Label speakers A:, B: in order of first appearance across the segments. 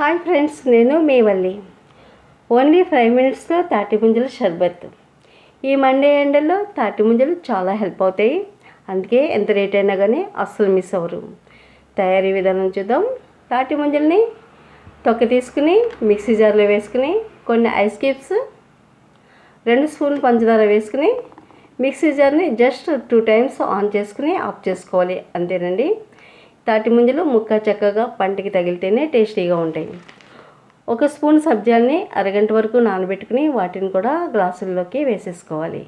A: Hi friends నేను మీ మళ్ళీ only five మినిట్స్లో తాటి ముంజల షర్బత్. ఈ మండే ఎండలో తాటి ముంజలు చాలా హెల్ప్ అవుతాయి. అందుకే ఎంత రేట్ అయినా కానీ అస్సలు మిస్ అవ్వరు. తయారీ విధానం చూద్దాం. తాటి ముంజల్ని తొక్క తీసుకుని మిక్సీ జార్లో వేసుకుని కొన్ని ఐస్ క్యూబ్స్ రెండు స్పూన్ పంచదార వేసుకుని మిక్సీ జార్ని జస్ట్ టూ టైమ్స్ ఆన్ చేసుకుని ఆఫ్ చేసుకోవాలి. అంతేనండి. తాటి ముంజలు ముక్క చక్కగా పంటికి తగిలితేనే టేస్టీగా ఉంటాయి. ఒక స్పూన్ సబ్జాల్ని అరగంట వరకు నానబెట్టుకుని వాటిని కూడా గ్లాసుల్లోకి వేసేసుకోవాలి.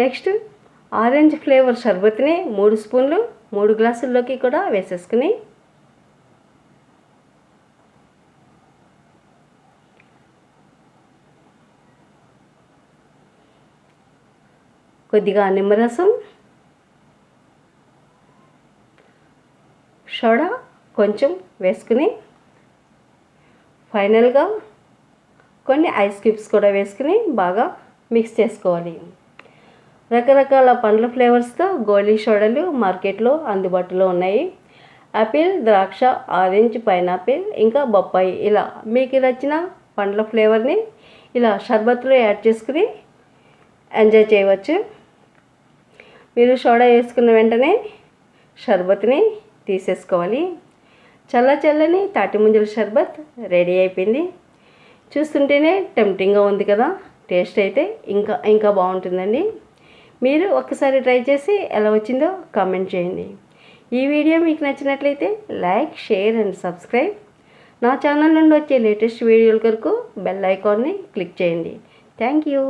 A: నెక్స్ట్ ఆరెంజ్ ఫ్లేవర్ షర్బత్ని మూడు స్పూన్లు మూడు గ్లాసుల్లోకి కూడా వేసేసుకుని కొద్దిగా నిమ్మరసం సోడా కొంచెం వేసుకుని ఫైనల్గా కొన్ని ఐస్ క్యూబ్స్ కూడా వేసుకుని బాగా మిక్స్ చేసుకోవాలి. రకరకాల పండ్ల ఫ్లేవర్స్తో గోళీ సోడాలు మార్కెట్లో అందుబాటులో ఉన్నాయి. యాపిల్ ద్రాక్ష ఆరెంజ్ పైనాపిల్ ఇంకా బొప్పాయి ఇలా మీకు నచ్చిన పండ్ల ఫ్లేవర్ని ఇలా షర్బత్లో యాడ్ చేసుకుని ఎంజాయ్ చేయవచ్చు. మీరు సోడా వేసుకున్న వెంటనే షర్బత్ని తీసేసుకోవాలి. చల్ల చల్లని తాటి ముంజల షర్బత్ రెడీ అయిపోయింది. చూస్తుంటేనే టెంప్టింగ్గా ఉంది కదా టేస్ట్ అయితే ఇంకా ఇంకా బాగుంటుందండి. మీరు ఒక్కసారి ట్రై చేసి ఎలా వచ్చిందో కామెంట్ చేయండి. ఈ వీడియో మీకు నచ్చినట్లయితే లైక్ షేర్ అండ్ సబ్స్క్రైబ్. నా ఛానల్ నుండి వచ్చే లేటెస్ట్ వీడియోల కొరకు బెల్ ఐకాన్ని క్లిక్ చేయండి. Thank you.